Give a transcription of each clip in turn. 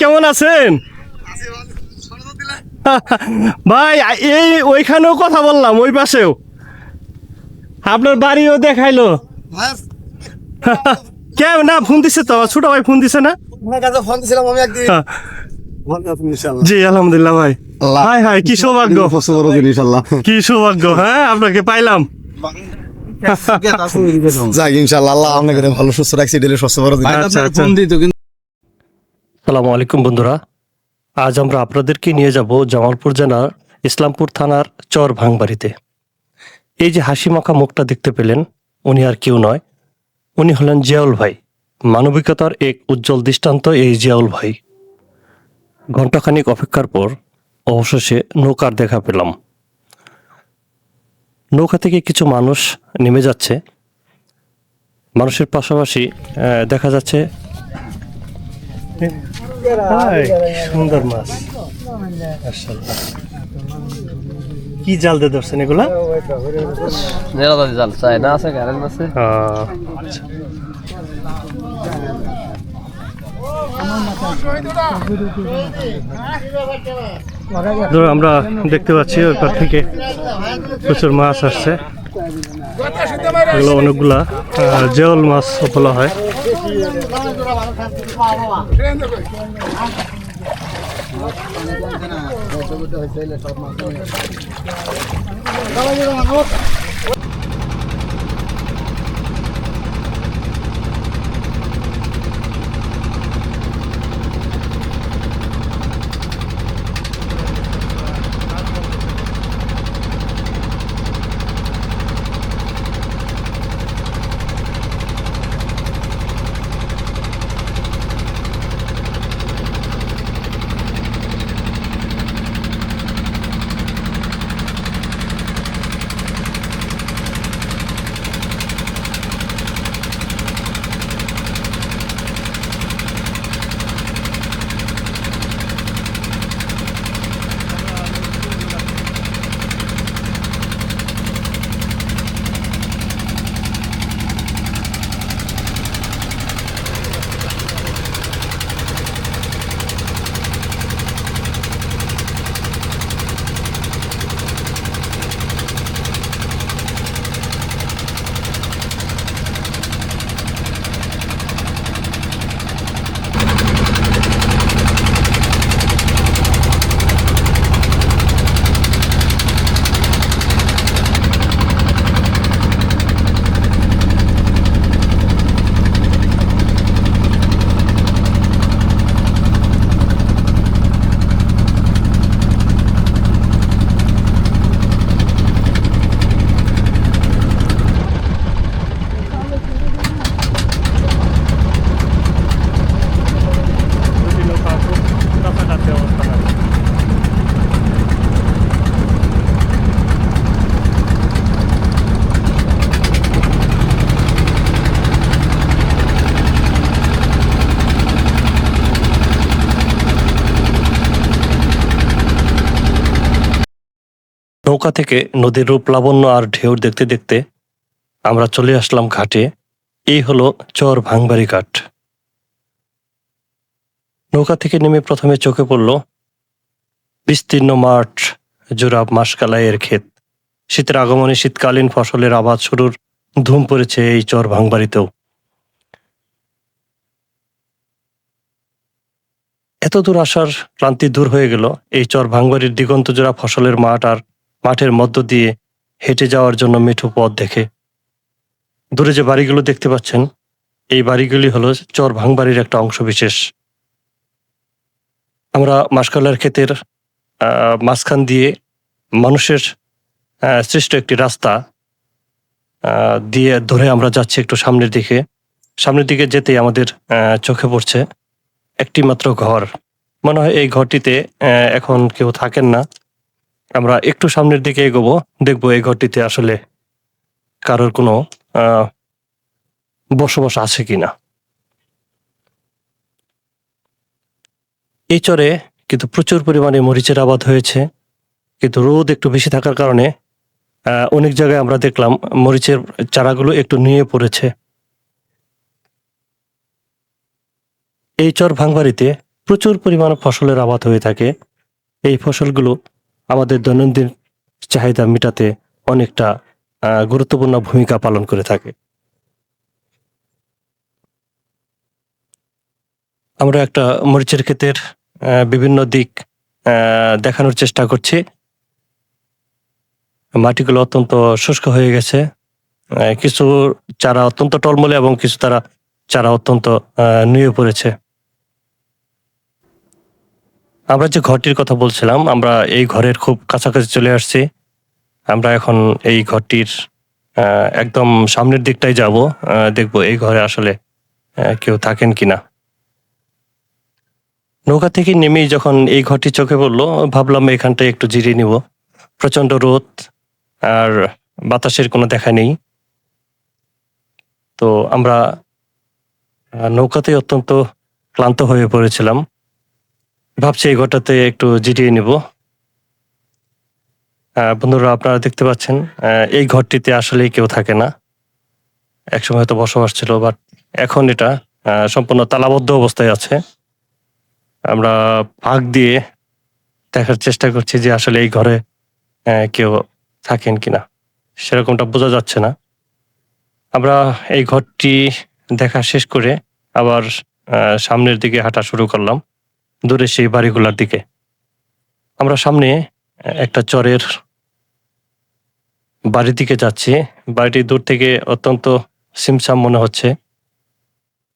কেমন আছেন? ভাই এই ওইখানেও কথা বললাম ওই পাশেও। আপনার বাড়িও দেখাইলো। কেমন না ফোন দিছে তো ছোট ভাই ফোন দিছে না? ফোন দিয়েছিলাম আমি একদিন হ্যাঁ। ভালো আছেন ইনশাআল্লাহ। জি আলহামদুলিল্লাহ ভাই। হাই হাই কি সৌভাগ্য। কি সৌভাগ্য হ্যাঁ আপনাকে পাইলাম। যাক ইনশাআল্লাহ আল্লাহ আপনাকে ভালো সুস্থ রাখছি ডেলি সুস্থ করে দিন। আচ্ছা আচ্ছা। সালামু আলাইকুম বন্ধুরা। আজ আমরা আপনাদেরকে নিয়ে যাব জামালপুর জেলার ইসলামপুর থানার চর ভাঙবাড়িতে। এই যে হাসি মাখা মুখটা দেখতে পেলেন, উনি আর কেউ নয়। উনি হলেন জিয়াউল ভাই। মানবিকতার এক উজ্জ্বল দৃষ্টান্ত এই জিয়াউল ভাই। ঘণ্টাখানিক অপেক্ষার পর অবশেষে নৌকার দেখা পেলাম। নৌকা থেকে কিছু মানুষ নেমে যাচ্ছে। মানুষের পাশাপাশি দেখা যাচ্ছে হাই, সুন্দর মাছ। মাশাআল্লাহ। কি জাল দিয়ে ধরছেন এগুলা? নেড়া জাল চাই না আছে মাছে আহ, আচ্ছা। আমরা দেখতে পাচ্ছি ওইপার থেকে প্রচুর মাছ আসছে। এগুলো অনেকগুলা জেওল মাছ বলা হয়। নৌকা থেকে নদীর রূপ লাবণ্য আর ঢেউ দেখতে দেখতে আমরা চলে আসলাম ঘাটে। এই হলো চর ভাঙবাড়ি ঘাট। নৌকা থেকে নেমে প্রথমে চোখে পড়ল বিস্তীর্ণ মাঠ জোড়া মাসকালাইয়ের ক্ষেত। শীতের আগমনে শীতকালীন ফসলের আবাদ শুরুর ধুম পড়েছে এই চর ভাঙবাড়িতেও। এত দূর আসার ক্লান্তি দূর হয়ে গেল। এই চর ভাঙবাড়ির দিগন্ত জোড়া ফসলের মাঠ আর মাঠের মধ্য দিয়ে হেঁটে যাওয়ার জন্য মিঠু পথ দেখে। দূরে যে বাড়িগুলো দেখতে পাচ্ছেন, এই বাড়িগুলি হলো চর ভাঙবাড়ির একটা অংশ বিশেষ। আমরা মাসকালার ক্ষেতের মাঝখান দিয়ে মানুষের সৃষ্ট একটি রাস্তা দিয়ে ধরে আমরা যাচ্ছি একটু সামনের দিকে। সামনের দিকে যেতেই আমাদের চোখে পড়ছে একটি মাত্র ঘর। মনে হয় এই ঘরটিতে এখন কেউ থাকেন না। আমরা একটু সামনের দিকে এগোবো, দেখব এই ঘরটিতে আসলে কারোর কোনো বসবাস আছে কিনা। এই চরে কিন্তু প্রচুর পরিমাণে মরিচের আবাদ হয়েছে, কিন্তু রোদ একটু বেশি থাকার কারণে অনেক জায়গায় আমরা দেখলাম মরিচের চারাগুলো একটু নিয়ে পড়েছে। এই চর ভাঙবাড়িতে প্রচুর পরিমাণ ফসলের আবাদ হয়ে থাকে। এই ফসলগুলো আমাদের দৈনন্দিন চাহিদা মেটাতে অনেকটা গুরুত্বপূর্ণ ভূমিকা পালন করে থাকে। আমরা একটা মরিচের ক্ষেতের বিভিন্ন দিক দেখানোর চেষ্টা করছি। মাটিগুলো অত্যন্ত শুষ্ক হয়ে গেছে। কিছু চারা অত্যন্ত টলমলে এবং কিছু তারা, চারা অত্যন্ত নুয়ে পড়েছে। আমরা যে ঘরটির কথা বলছিলাম, আমরা এই ঘরের খুব কাছাকাছি চলে আসছি। আমরা এখন এই ঘরটির একদম সামনের দিকটাই যাব। দেখব এই ঘরে আসলে কেউ থাকেন কিনা। নৌকা থেকে নেমেই যখন এই ঘরটি চোখে পড়ল, ভাবলাম এখানটায় একটু জিরিয়ে নিব। প্রচণ্ড রোদ আর বাতাসের কোনো দেখা নেই। তো আমরা নৌকাতে অত্যন্ত ক্লান্ত হয়ে পড়েছিলাম। ভাবছি এই ঘরটাতে একটু জিটিয়ে নিব। বন্ধুরা, আপনারা দেখতে পাচ্ছেন এই ঘরটিতে আসলেই কেউ থাকে না। একসময় হয়তো বসবাস ছিল, বাট এখন এটা সম্পূর্ণ তালাবদ্ধ অবস্থায় আছে। আমরা ভাগ দিয়ে দেখার চেষ্টা করছি যে আসলে এই ঘরে কেউ থাকেন কিনা। সেরকমটা বোঝা যাচ্ছে না। আমরা এই ঘরটি দেখা শেষ করে আবার সামনের দিকে হাঁটা শুরু করলাম। দূরে সেই বাড়িগুলোর দিকে। আমরা সামনে একটা চরের বাড়ির দিকে যাচ্ছি। বাড়িটি দূর থেকে অত্যন্ত সিমসাম মনে হচ্ছে।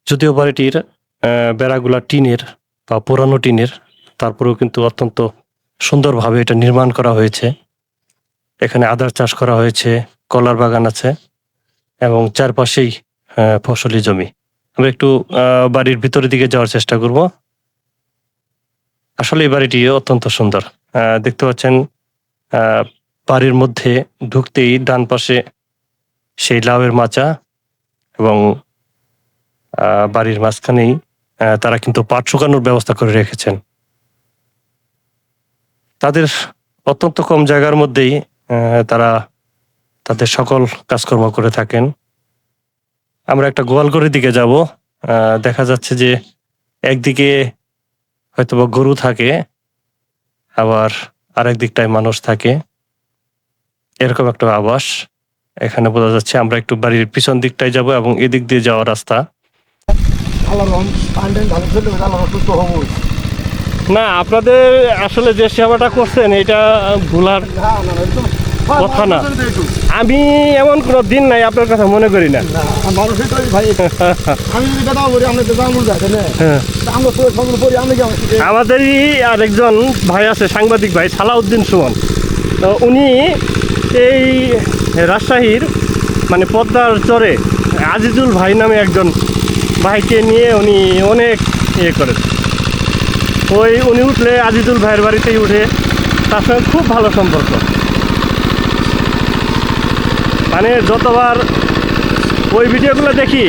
যদিও বাড়িটির বেড়াগুলা টিনের বা পুরানো টিনের, তারপরেও কিন্তু অত্যন্ত সুন্দরভাবে এটা নির্মাণ করা হয়েছে। এখানে আদার চাষ করা হয়েছে, কলার বাগান আছে এবং চারপাশেই ফসলি জমি। আমরা একটু বাড়ির ভিতরের দিকে যাওয়ার চেষ্টা করব। আসলে এই বাড়িটি অত্যন্ত সুন্দর। দেখতে পাচ্ছেন বাড়ির মধ্যে ঢুকতেই ডান পাশে সেই লাউয়ের মাচা এবং বাড়ির মাঝখানেই তারা কিন্তু পাট শুকানোর ব্যবস্থা করে রেখেছেন। তাদের অত্যন্ত কম জায়গার মধ্যেই তারা তাদের সকল কাজকর্ম করে থাকেন। আমরা একটা গোয়ালঘরের দিকে যাব। দেখা যাচ্ছে যে একদিকে হয়তোবা গরু থাকে আবার আরেক দিকটায় মানুষ থাকে। এরকম একটা আবাস। এখানে বোঝা যাচ্ছে আমরা একটু বাড়ির পিছন দিকটায় যাব এবং এদিক দিয়ে যাওয়ার রাস্তা। না আপনাদের আসলে যে সেবাটা করছেন এটা ভুলার কথা না। আমি এমন কোনো দিন নাই আপনার কথা মনে করি না। মানুষের তো ভাই। আমি যদি কথা বলি আমরা তো জানব যাতে না? হ্যাঁ। আমরা তো সঙ্গে পড়ি আমরা আমাদেরই আরেকজন ভাই আছে সাংবাদিক ভাই সালাউদ্দিন সুমন। তো উনি এই রাজশাহীর মানে পদ্মার চরে আজিজুল ভাই নামে একজন ভাইকে নিয়ে উনি অনেক ইয়ে করেন। ওই উনি উঠলে আজিজুল ভাইয়ের বাড়িতেই উঠে তার সঙ্গে খুব ভালো সম্পর্ক। মানে যতবার ওই ভিডিওগুলো দেখি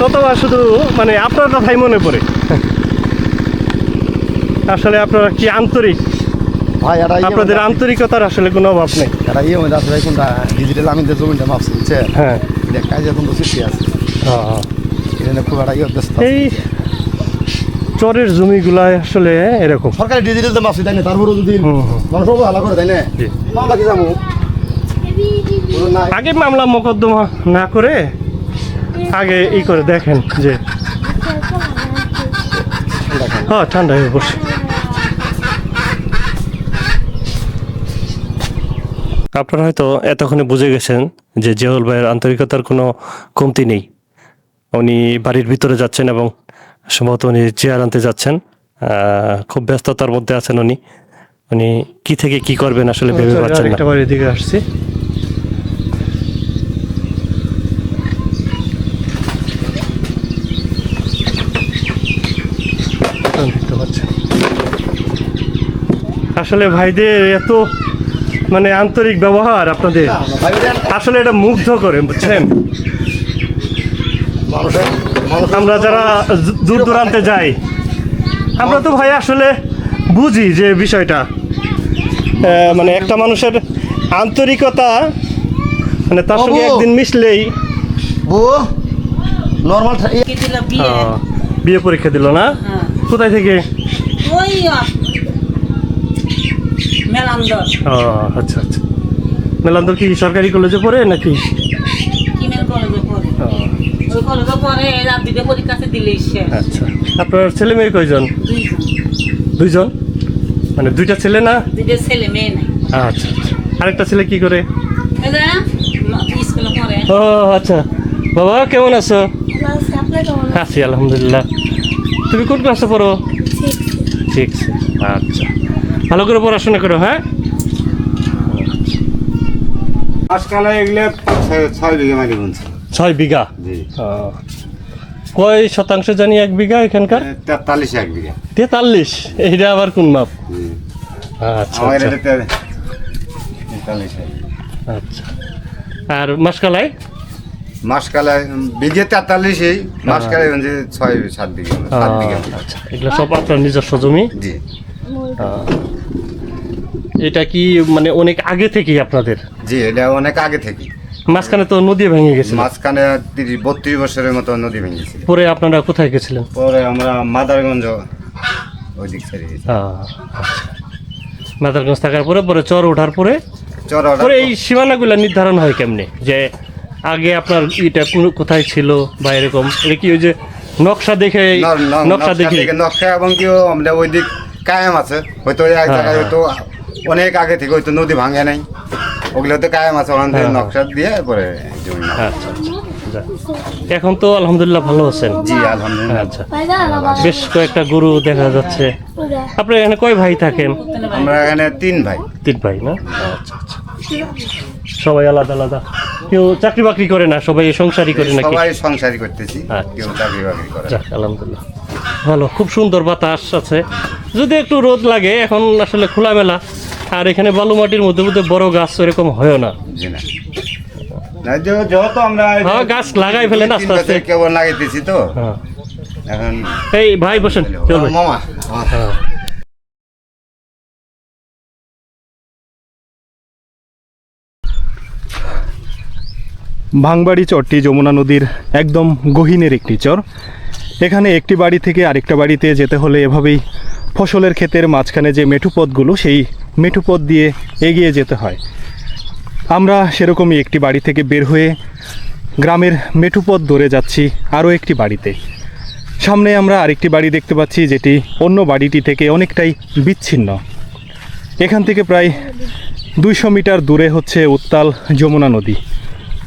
ততবার শুধু মানে আপনার কথাই মনে পড়ে। আসলে আপনারা কি আন্তরিক? ভাই এটা ইয়ে আপনাদের আন্তরিকতার আসলে কোনো অভাব নেই। এটা ইয়ে মধ্যে আছে কোনটা ডিজিটাল আমি যে জমিটা মাপছি বুঝছে? হ্যাঁ। এটা কাজে এখন তো সৃষ্টি আছে। হ্যাঁ। এটা খুব একটা ইয়ে এই চরের জমিগুলায় আসলে এরকম। সরকারি ডিজিটাল তো মাপছি তাই না? তারপরেও যদি। মানুষ করে তাই না। মামলা কি আগে মামলা মোকদ্দমা না করে আগে ই করে দেখেন যে হ্যাঁ ঠান্ডা হয়ে বসে আপনারা হয়তো এতক্ষণে বুঝে গেছেন যে জিয়াউল ভাইয়ের আন্তরিকতার কোনো কমতি নেই। উনি বাড়ির ভিতরে যাচ্ছেন এবং সম্ভবত উনি চেয়ার আনতে যাচ্ছেন। আহ, খুব ব্যস্ততার মধ্যে আছেন উনি। উনি কি থেকে কি করবেন আসলে ভেবে পাচ্ছেন না। বাড়ির দিকে আসছি। আসলে ভাইদের এত মানে আন্তরিক ব্যবহার আপনাদের। ভাই আসলে এটা মুগ্ধ করে বুঝছেন? আমরা যারা দূর দূরান্তে যাই আমরা তো ভাই আসলে বুঝি যে বিষয়টা। মানে একটা মানুষের আন্তরিকতা মানে তার সঙ্গে একদিন মিশলেই নর্মাল pide. আহ, বিয়ে পরীক্ষা দিল না? হ্যাঁ। কোথায় থেকে? মেলান্দর। ও আচ্ছা আচ্ছা। মেলান্দর কি সরকারি কলেজে পড়ে নাকি? আচ্ছা। আপনার ছেলে মেয়ে কয়জন? দুইজন। দুইজন? মানে দুইটা ছেলে না? দুইটা ছেলে মেয়ে নাই। আচ্ছা আচ্ছা। আরেকটা ছেলে কি করে? ও আচ্ছা। বাবা কেমন আছো? আছি আলহামদুলিল্লাহ। তুমি কোন ক্লাসে পড়ো? ঠিক আচ্ছা। ভালো করে পড়াশোনা করো হ্যাঁ? আজকাল এগুলো ছয়- বিঘা মাটি বুনছে। ছয় বিঘা। কয় শতাংশ জানি এক বিঘা এখানকার? তেতাল্লিশ এক বিঘা। তেতাল্লিশ? এইটা আবার কোন মাপ। আচ্ছা আচ্ছা। আচ্ছা। আর মাসকালাই? মাসকালে বিঘে তেতাল্লিশই মাসকালে হচ্ছে ছয় সাত বিঘা। আচ্ছা। এগুলো সব আপনার নিজস্ব জমি? জি। এটা কি মানে অনেক আগে থেকেই আপনাদের? জি এটা অনেক আগে থেকে মাঝখানে তো নদী ভেঙে গেছে মাঝখানে তিরিশ বত্রিশ বছরের মতো নদী ভেঙেছিল পরে আপনারা কোথায় গেছিলেন? পরে আমরা মাদারগঞ্জ ওই দিক ছেড়ে গেছি। আচ্ছা। মাদারগঞ্জ থাকার পরে পরে চর ওঠার পরে? চর ওঠার পরে এই সীমানাগুলো নির্ধারণ হয় কেমনে? যে আগে আপনার এটা কোন- কোথায় ছিল বা এরকম? এটা কি ওই যে নকশা দেখে নকশা দেখে নকশা এবং কি আমরা ওই দিক কায়েম আছে। হয়তো এক হ্যাঁ, জায়গায় হ্যাঁ। হয়তো অনেক আগে থেকে হয়তো নদী ভাঙে নাই। ওগুলো তো কায়েম আছে ওখান থেকে হ্যাঁ, নকশা দিয়ে পরে জমি আচ্ছা আচ্ছা। এখন তো আলহামদুলিল্লাহ ভালো আছেন। জি আলহামদুলিল্লাহ। আচ্ছা। বেশ কয়েকটা গরু দেখা যাচ্ছে। আপনার এখানে কয় ভাই থাকেন? আমরা এখানে তিন ভাই। তিন ভাই না? আচ্ছা আচ্ছা। সবাই আলাদা আলাদা। কেউ চাকরি বাকরি করে না? সবাই সংসারই করে নাকি? সবাই সংসারই করতেছি। আচ্ছা। কেউ চাকরি বাকরি করে আলহামদুলিল্লাহ। ভালো খুব সুন্দর বাতাস আছে। যদি একটু রোদ লাগে এখন আসলে খোলামেলা। আর এখানে বালু মাটির মধ্যে মধ্যে বড় গাছ এরকম হয় না। যেহেতু আমরা হ্যাঁ, গাছ লাগাই ফেলেন আস্তে আস্তে। কেবল লাগাইতেছি তো। হ্যাঁ। এখন এই ভাই বসেন চলবে মামা। হ্যাঁ। ভাঙবাড়ি চরটি যমুনা নদীর একদম গহীনের একটি চর। এখানে একটি বাড়ি থেকে আরেকটা বাড়িতে যেতে হলে এভাবেই ফসলের ক্ষেতের মাঝখানে যে মেঠুপথগুলো সেই মেঠুপথ দিয়ে এগিয়ে যেতে হয়। আমরা সেরকমই একটি বাড়ি থেকে বের হয়ে গ্রামের মেঠুপথ ধরে যাচ্ছি আরও একটি বাড়িতে। সামনে আমরা আরেকটি বাড়ি দেখতে পাচ্ছি, যেটি অন্য বাড়িটি থেকে অনেকটাই বিচ্ছিন্ন। এখান থেকে প্রায় দুইশো মিটার দূরে হচ্ছে উত্তাল যমুনা নদী।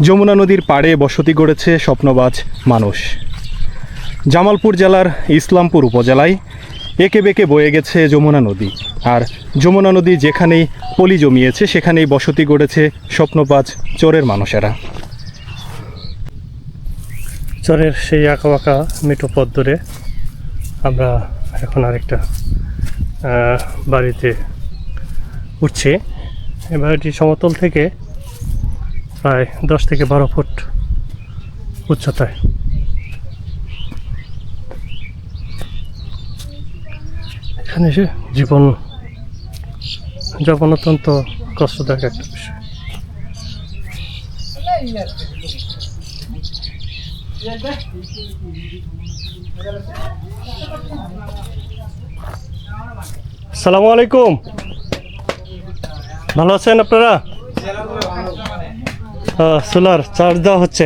যমুনা নদীর পাড়ে বসতি গড়েছে স্বপ্নবাজ মানুষ। জামালপুর জেলার ইসলামপুর উপজেলায় একে বেঁকে বয়ে গেছে যমুনা নদী। আর যমুনা নদী যেখানেই পলি জমিয়েছে, সেখানেই বসতি গড়েছে স্বপ্নবাজ চোরের মানুষেরা। চরের সেই আঁকা বাঁকা মিঠো পথ ধরে আমরা এখন আরেকটা বাড়িতে উঠছি। এই বাড়িটি সমতল থেকে প্রায় দশ থেকে বারো ফুট উচ্চতায়। এখানে এসে জীবন, যাপন অত্যন্ত কষ্টদায়ক একটা বিষয়। সালামু আলাইকুম। ভালো আছেন আপনারা? সোলার চার্জ দেওয়া হচ্ছে।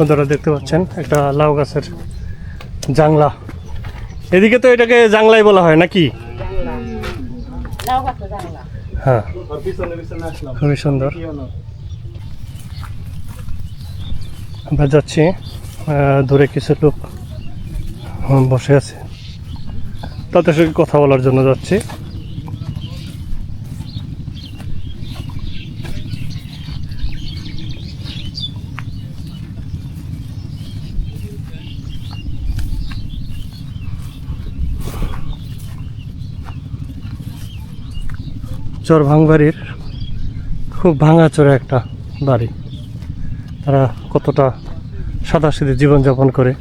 বন্ধুরা দেখতে পাচ্ছেন, একটা লাউ গাছের জাংলা। এদিকে তো এটাকে জাংলাই বলা হয় নাকি? হ্যাঁ। খুবই সুন্দর। আমরা যাচ্ছি দূরে কিছু লোক বসে আছে। তাদের সঙ্গে কথা বলার জন্য যাচ্ছি। চর ভাঙবাড়ির খুব ভাঙাচোরা একটা বাড়ি। তারা কতটা সাদাসিধে জীবনযাপন করে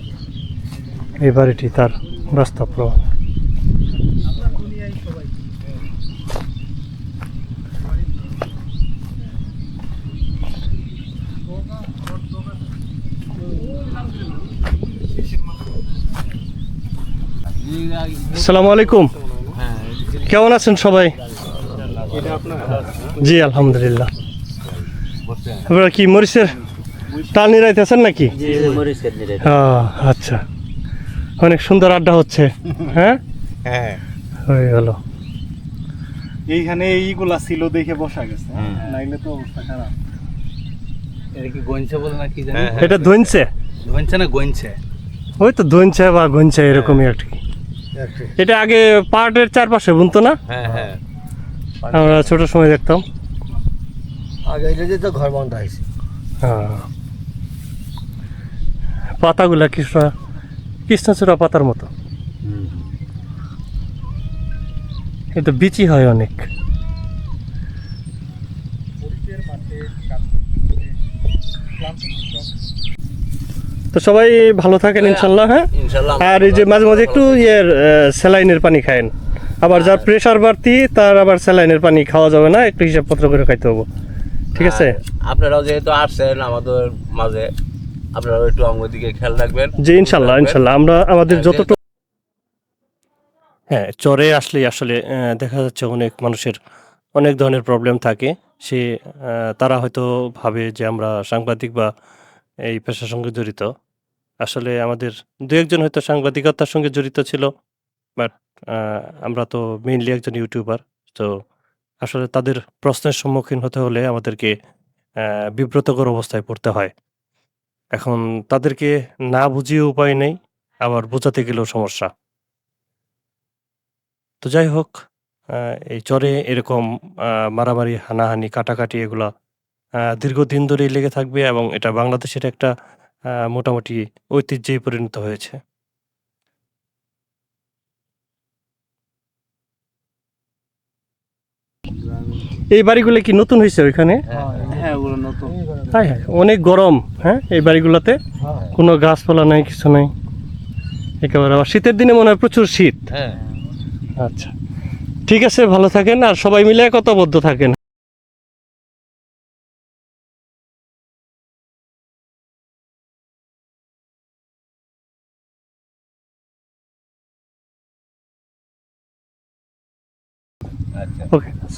এই বাড়িটি তার বাস্তব প্রভাব আসসালামু আলাইকুম। কেমন আছেন সবাই? জি আলহামদুলিল্লাহ। আপনারা কি মরিচের টাল নিরাইতেছেন নাকি? আচ্ছা। অনেক সুন্দর আড্ডা হচ্ছে হ্যাঁ? হ্যাঁ। হয়ে গেল। এইখানে এইগুলা ছিল দেখে বসা গেছে নাইলে তো অবস্থা খারাপ। এটা কি গঞ্চে বলে না কি জানি? এটা ধনছে গঞ্চে না গঞ্চে ওই তো ধনছে বা গনছে এরকমই আর কি। এটা আগে পাহাড়ের চারপাশে বুনতো না? হ্যাঁ হ্যাঁ। আমরা ছোট সময় দেখতাম। আগে এটা তো ঘর বন্ধ হয়েছে। হ্যাঁ। পাতাগুলা কৃষ্ণ কৃষ্ণচূড়া পাতার মতো। কিন্তু বিচি হয় অনেক। তো সবাই ভালো থাকেন ইনশাল্লাহ হ্যাঁ? আর এই যে মাঝে মাঝে একটু ইয়ের স্যালাইনের পানি খায়েন। আবার যার প্রেশার বাড়তি তার আবার স্যালাইনের পানি খাওয়া যাবে না একটু হিসাবপত্র করে খাইতে হব। ঠিক আছে? আপনারাও যেহেতু আসছেন আমাদের মাঝে আপনারাও একটু আমার দিকে খেয়াল রাখবেন। জি ইনশাল্লাহ ইনশাল্লাহ। আমরা আমাদের যতটুকু হ্যাঁ চরে আসলেই আসলে দেখা যাচ্ছে অনেক মানুষের অনেক ধরনের প্রবলেম থাকে। সে তারা হয়তো ভাবে যে আমরা সাংবাদিক বা এই পেশার সঙ্গে জড়িত। আসলে আমাদের দু একজন হয়তো সাংবাদিকতার সঙ্গে জড়িত ছিল। বাট আমরা তো মেইনলি একজন ইউটিউবার তো আসলে তাদের প্রশ্নের সম্মুখীন হতে হলে আমাদেরকে বিব্রতকর অবস্থায় পড়তে হয়। এখন তাদেরকে না বুঝিয়ে উপায় নেই, আবার বোঝাতে গেলেও সমস্যা। তো যাই হোক এই চরে এরকম মারামারি, হানাহানি, কাটাকাটি এগুলা দীর্ঘদিন ধরেই লেগে থাকবে এবং এটা বাংলাদেশের একটা মোটামুটি ঐতিহ্যে পরিণত হয়েছে। এই বাড়িগুলো কি নতুন হয়েছে ওইখানে? হ্যাঁ হাই অনেক গরম হ্যাঁ এই বাড়িগুলোতে? কোনো গাছপালা নাই কিছু নাই। একেবারে আবার শীতের দিনে মনে হয় প্রচুর শীত। হ্যাঁ। আচ্ছা ঠিক আছে ভালো থাকেন আর সবাই মিলে একতাবদ্ধ থাকেন।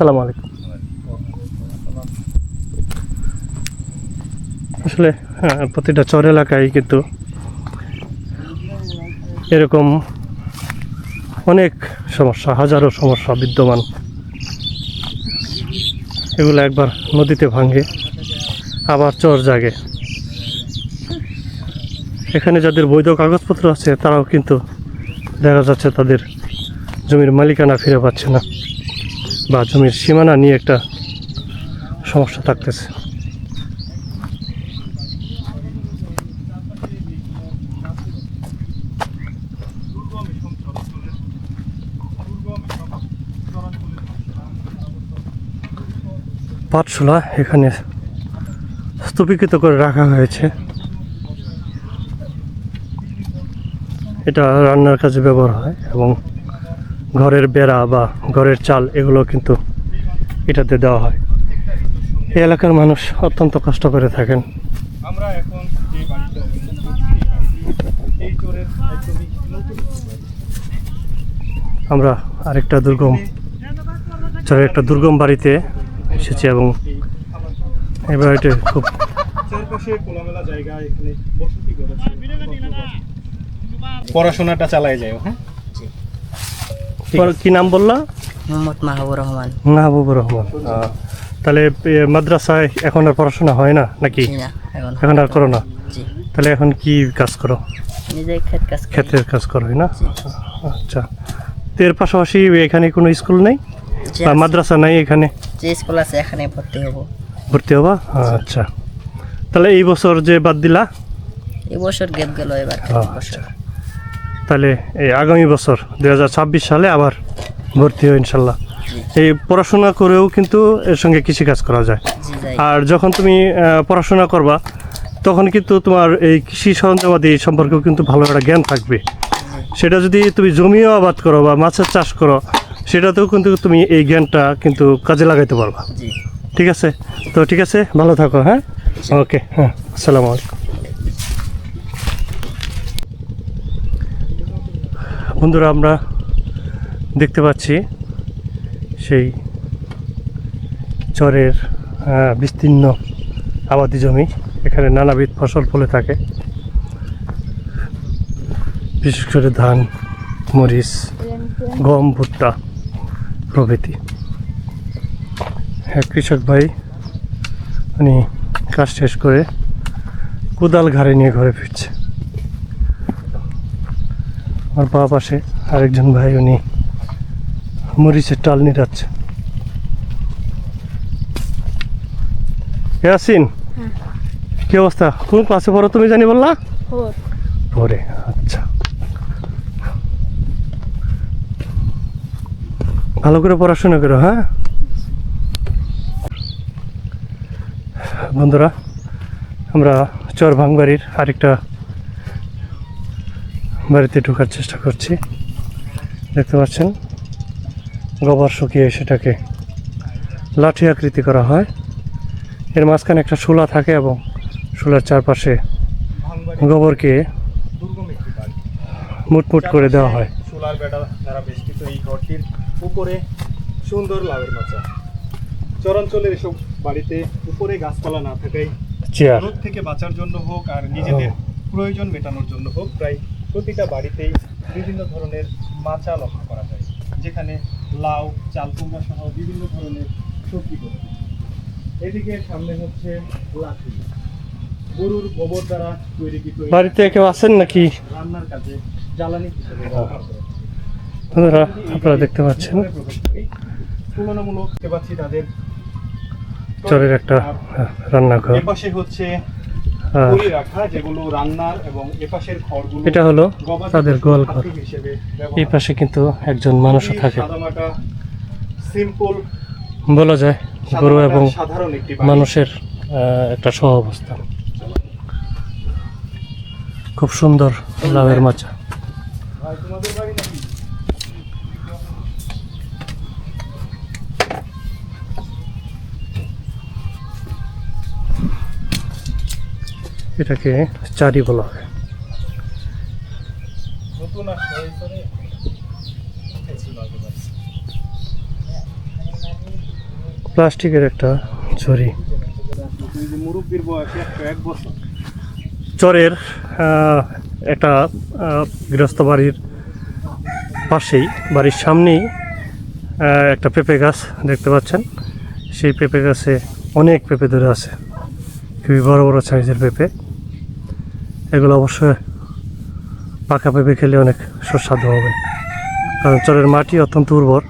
আসসালামু আলাইকুম। আসলে হ্যাঁ, প্রতিটা চর এলাকায় কিন্তু এরকম অনেক সমস্যা হাজারো সমস্যা বিদ্যমান। এগুলো একবার নদীতে ভাঙে আবার চর জাগে। এখানে যাদের বৈধ কাগজপত্র আছে তারাও কিন্তু দেখা যাচ্ছে তাদের জমির মালিকানা ফিরে পাচ্ছে না। বা জমির সীমানা নিয়ে একটা সমস্যা থাকতেছে। পাঠশালা এখানে স্তূপীকৃত করে রাখা হয়েছে। এটা রান্নার কাজে ব্যবহার হয় এবং ঘরের বেড়া বা ঘরের চাল এগুলো কিন্তু এটাতে দেওয়া হয়। এই এলাকার মানুষ অত্যন্ত কষ্ট করে থাকেন। আমরা এখন যে বাড়িতে এই আরেকটা দুর্গম চরের একটা দুর্গম বাড়িতে এসেছি এবং এই বাড়িটি খুব পড়াশোনাটা চালায় যায় হ্যাঁ? কি নাম বললা? মোহাম্মদ মাহবুব রহমান। মাহবুবুর রহমান। তাহলে মাদ্রাসায় এখন আর পড়াশোনা হয় না নাকি? এখন এখন আর করো না? তাহলে এখন কি কাজ করো? নিজে ক্ষেত কাজ ক্ষেত্রের কাজ করো না? আচ্ছা। তো এর পাশাপাশি এখানে কোনো স্কুল নেই? বা মাদ্রাসা নাই এখানে? যে স্কুল আছে এখানে ভর্তি হব। ভর্তি হবা? আচ্ছা। তাহলে এই বছর যে বাদ দিলা? এই বছর গেপ গেল এবার আচ্ছা। তাহলে এই আগামী বছর দু হাজার ছাব্বিশ সালে আবার ভর্তি হয় ইনশাল্লাহ। এই পড়াশোনা করেও কিন্তু এর সঙ্গে কৃষিকাজ করা যায়। আর যখন তুমি পড়াশোনা করবা তখন কিন্তু তোমার এই কৃষি সরঞ্জামাদি সম্পর্কেও কিন্তু ভালো একটা জ্ঞান থাকবে। সেটা যদি তুমি জমিও আবাদ করো বা মাছের চাষ করো সেটাতেও কিন্তু তুমি এই জ্ঞানটা কিন্তু কাজে লাগাইতে পারবা। ঠিক আছে? তো ঠিক আছে? ভালো থাকো হ্যাঁ? ওকে হ্যাঁ। আসসালামু আলাইকুম। বন্ধুরা আমরা দেখতে পাচ্ছি সেই চরের বিস্তীর্ণ আবাদি জমি। এখানে নানাবিধ ফসল ফলে থাকে। বিশেষ করে ধান, মরিচ, গম, ভুট্টা প্রভৃতি। হ্যাঁ কৃষক ভাই, উনি কাজ শেষ করে কোদাল ঘাড়ে নিয়ে ঘরে ফিরছে। আমার বাবা পাশে আরেকজন ভাই উনি মরিচের টাল নিরাচ্ছে ইয়াসিন কি অবস্থা? কোন ক্লাসে পড়ো তুমি জানি বললা? পরে আচ্ছা। ভালো করে পড়াশোনা করো হ্যাঁ? বন্ধুরা আমরা চর ভাঙবাড়ির আরেকটা বাড়িতে ঢোকার চেষ্টা করছি। দেখতে পাচ্ছেন গোবর শুকিয়ে সেটাকে লাঠি আকৃতি করা হয়। এর মাঝখানে একটা শোলা থাকে এবং শোলার চারপাশে গোবরকে মুটমুট করে দেওয়া হয়। সোলার বেড়া দ্বারা বেষ্টিত এই ঘরটির উপরে সুন্দর লাভের মাচা। চরাঞ্চলের এসব বাড়িতে উপরে গাছপালা না থাকায় চেয়ার রোদ থেকে বাঁচার জন্য হোক আর নিজেদের প্রয়োজন মেটানোর জন্য হোক প্রায় প্রতিটা বাড়িতেই বিভিন্ন ধরনের মাচা লক্ষ্য করা যায় যেখানে লাউ চাল কুমড়া সহ বিভিন্ন ধরনের সবজি করে এদিকে সামনে হচ্ছে লাঠি। গরুর গোবর দ্বারা তৈরিকৃত বাড়িতে কেউ আছেন নাকি? রান্নার কাজে জ্বালানি হিসেবে ব্যবহার করে বন্ধুরা আপনারা দেখতে পাচ্ছেন। তুলনামূলক দেখতে পাচ্ছি তাদের চরের একটা রান্নাঘর। এপাশে হচ্ছে রাখা যেগুলো রান্নার এবং এপাশের খড়গুলো এটা হলো তাদের গোয়াল ঘর। এই পাশে কিন্তু একজন মানুষও থাকে। সিম্পল বলা যায় গরু এবং। মানুষের আহ, একটা সহ অবস্থা খুব সুন্দর লাভের মাচা। এটাকে চারি বলা হয়। প্লাস্টিকের একটা ঝুড়ি। বছর চরের একটা গৃহস্থ বাড়ির পাশেই বাড়ির সামনেই একটা পেঁপে গাছ দেখতে পাচ্ছেন। সেই পেঁপে গাছে অনেক পেঁপে ধরে আছে। খুবই বড় বড় সাইজের পেঁপে। এগুলো অবশ্যই পাকা পেঁপে খেলে অনেক সুস্বাদু হবে। কারণ চরের মাটি অত্যন্ত উর্বর।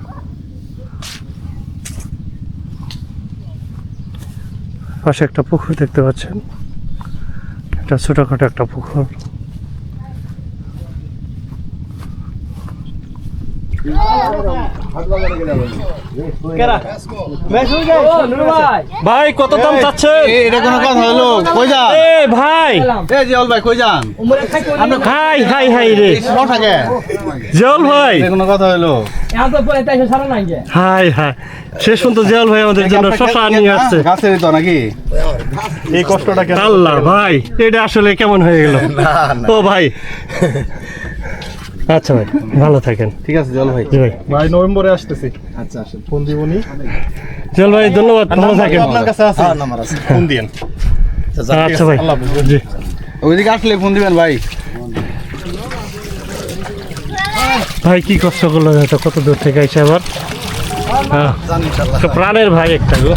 পাশে একটা পুকুর দেখতে পাচ্ছেন। এটা ছোটখাটো একটা পুকুর। ভাই কত দাম চাচ্ছে এটা কোনো কথা হলো। কই যা এ ভাই। এ ভাই কই যান? হাই হাই হাই রে। থাকে। ভাই। কোনো কথা হলো। হাই হাই। শেষ পর্যন্ত জিয়াউল ভাই আমাদের জন্য শশা নিয়ে আসছে। গাছেরই তো নাকি? এই কষ্টটা কেন আল্লাহ ভাই এটা আসলে কেমন হয়ে গেল? ও ভাই। আচ্ছা ভাই ভালো থাকেন। ঠিক আছে জল ভাই। জি ভাই। ভাই নভেম্বরে আসতেছি। আচ্ছা আসেন। ফোন দিবনি জিয়াউল ভাই ধন্যবাদ ভালো থাকেন। আপনার কাছে আছে? হ্যাঁ নাম্বার আছে। ফোন দিয়েন। আচ্ছা ভাই। আল্লাহ জি। ওইদিকে আসলে ফোন দিবেন ভাই। ভাই কি কষ্ট করল কত দূর থেকে এসে আবার হ্যাঁ জানি ইনশাআল্লাহ। তো প্রাণের ভাই একটা গো।